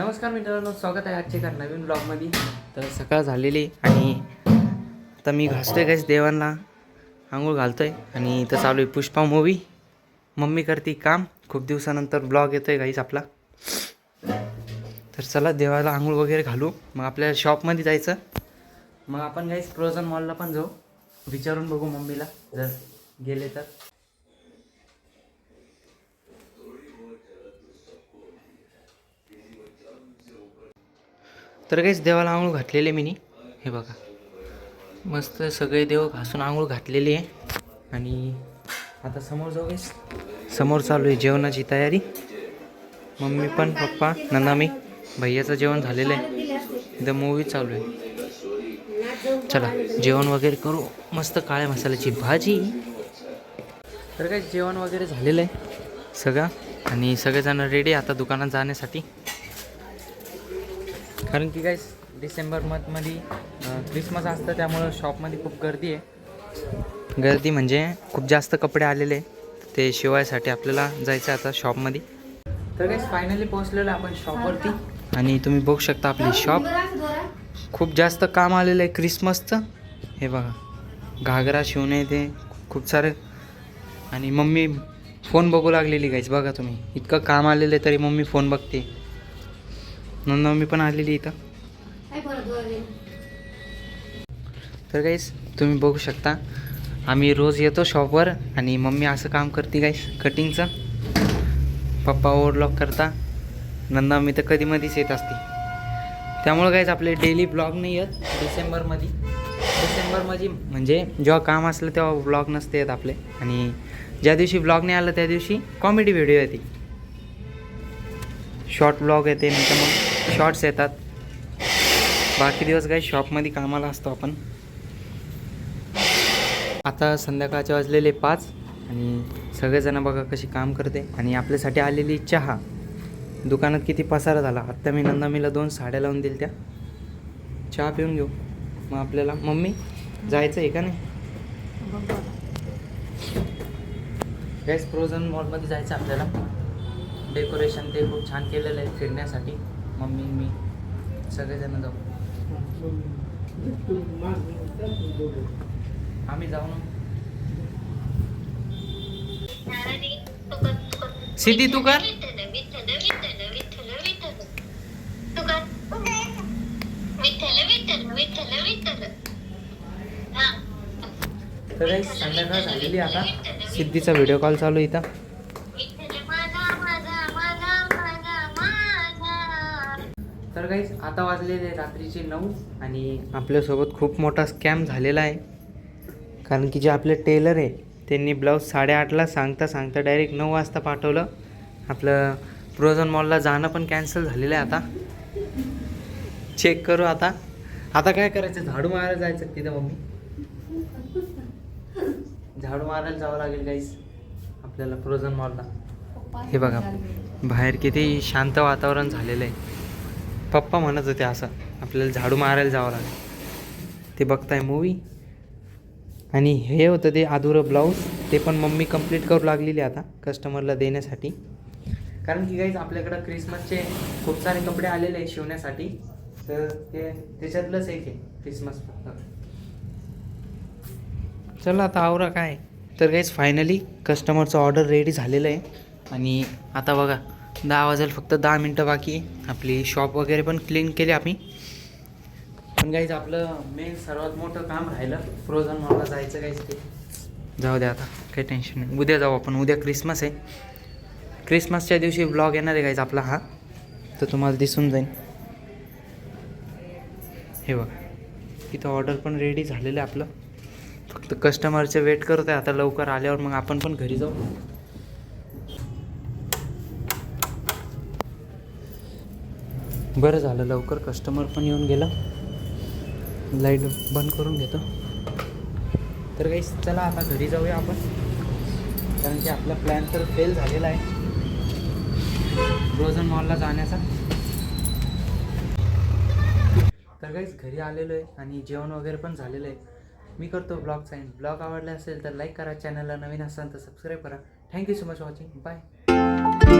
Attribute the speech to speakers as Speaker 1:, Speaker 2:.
Speaker 1: नमस्कार मित्रांनो स्वागत आहे आजच्या एका नवीन ब्लॉगमध्ये तर सकाळ झालेली आणि आता मी घासतोय काहीच देवांना. आंघोळ घालतोय आणि इथं चालू आहे पुष्पा मूवी मम्मी करते काम. खूप दिवसानंतर ब्लॉग येतोय काहीच आपला. तर चला देवाला आंघोळ वगैरे घालू. मग आपल्या शॉपमध्ये जायचं. मग आपण काहीच प्रोझन मॉलला पण जाऊ. विचारून बघू मम्मीला. जर गेले तर. तर काहीच देवाला आंघोळ घातलेले मी हे बघा. मस्त सगळे देव घासून आंघोळ घातलेली आहे. आणि आता समोर जाऊ काहीच समोर चालू आहे जेवणाची तयारी. मम्मी पण पप्पा नंदामी भैयाचं जेवण झालेलं आहे. द मूवी चालू आहे. चला जेवण वगैरे करू. मस्त काळ्या मसाल्याची भाजी. तर काय जेवण वगैरे झालेलं आहे सगळं. आणि सगळेजण रेडी आता दुकानात जाण्यासाठी. कारण की काय डिसेंबर मंथमध्ये क्रिसमस असतं त्यामुळं शॉपमध्ये खूप गर्दी आहे. गर्दी म्हणजे खूप जास्त कपडे आलेले ते शिवायसाठी आपल्याला जायचं आहे आता शॉपमध्ये तर काय फायनली पोहोचलेलो आपण शॉपवरती आणि तुम्ही बघू शकता आपली शॉप खूप जास्त काम आलेलं आहे क्रिसमसचं हे बघा घागरा शिवणे ते खूप सारे. आणि मम्मी फोन बघू लागलेली गाईस बघा तुम्ही इतकं काम आलेलं आहे तरी मम्मी फोन बघते. मम्मी पण आलेली इथं. तर गाईस तुम्ही बघू शकता आम्ही रोज येतो शॉपवर आणि मम्मी असं काम करते गाईस कटिंगचं पप्पा ओव्हरलॉक करता. नंदा मी तर कधी मध्येच येत असते. त्यामुळं काहीच आपले डेली ब्लॉग नाही येत डिसेंबरमध्ये. डिसेंबरमध्ये म्हणजे जेव्हा काम असलं तेव्हा ब्लॉग नसते येत आपले. आणि ज्या दिवशी ब्लॉग नाही आलं त्या दिवशी कॉमेडी व्हिडिओ येते. शॉर्ट ब्लॉग येते नंतर मग शॉर्ट्स येतात. बाकी दिवस काही शॉपमध्ये कामाला असतो आपण. आता संध्याकाळचे वाजलेले पाच आणि सगळेजण बघा कशी काम करते. आणि आपल्यासाठी आलेली चहा. दुकानात किती पसारा झाला. आत्ता मी नंदामीला दोन साड्या लावून दिल त्या. चहा पिऊन घेऊ. मग आपल्याला मम्मी जायचं आहे का नाही? गॅस फ्रोझन मॉलमध्ये जायचं आपल्याला. डेकोरेशन ते खूप छान केलेलं आहे फिरण्यासाठी. मम्मी मी. सगळेजण जाऊ. आम्ही जाऊ ना. सिद्धी तू कर. तर काही संध्याकाळ झालेली आता. सिद्धीचा व्हिडिओ कॉल चालू आहे इथं. तर काहीच आता वाजलेले रात्रीचे नऊ आणि आपल्यासोबत खूप मोठा स्कॅम झालेला आहे. कारण की जे आपले टेलर आहे त्यांनी ब्लाऊज साडेआठला सांगता सांगता डायरेक्ट नऊ वाजता पाठवलं. आपलं प्रोझन मॉलला जाणं पण कॅन्सल झालेलं आहे आता. चेक करू आता. आता काय करायचं? झाडू मारायला जायचं तिथं मम्मी? झाडू मारायला जावं लागेल काहीच आपल्याला प्रोझन मॉलला हे बघा बाहेर किती शांत वातावरण झालेलं आहे. पप्पा म्हणत होते असं आपल्याला झाडू मारायला जावं लागेल. ते बघताय मूवी आणि हे होतं ते अधुरं ब्लाऊज ते पण मम्मी कंप्लीट करू लागलेली आता कस्टमरला देण्यासाठी. कारण की काहीच आपल्याकडं क्रिसमसचे खूप सारे कपडे आलेले आहे शिवण्यासाठी. तर ते त्याच्यातलंच एक आहे क्रिसमस फक्त. चला आता आवरा काय. तर काहीच फायनली कस्टमरचं ऑर्डर रेडी झालेलं आहे. आणि आता बघा दहा वाजेल फक्त दहा मिनटं बाकी. आपली शॉप वगैरे पण क्लीन केली आम्ही. पण काहीच आपलं मेन सर्वात मोठं काम राहिलं फ्रोझन मॉलला जायचं काहीच ते. जाऊ द्या आता काही टेन्शन नाही. उद्या जाऊ आपण. उद्या क्रिसमस आहे. क्रिसमसच्या दिवशी ब्लॉग येणार आहे काहीच आपला हा. तर तुम्हाला दिसून जाईल हे बघा. इथं ऑर्डर पण रेडी झालेलं आहे आपलं. फक्त कस्टमरचे वेट करत आहे आता लवकर आल्यावर मग आपण पण घरी जाऊ. बरं झालं लवकर कस्टमर पण येऊन गेला. लाइट बंद करून घेतो. तर काही चला आता घरी जाऊया आपण. कारण की आपला प्लॅन तर फेल झालेला आहे. फ्रोझन मॉलला जाण्याचा. तर काहीच घरी आलेलो आहे आणि जेवण वगैरे पण झालेलं आहे. मी करतो ब्लॉग साईन ब्लॉग आवडला असेल तर लाईक करा. चॅनलला नवीन असाल तर सबस्क्राईब करा. Thank you so much watching bye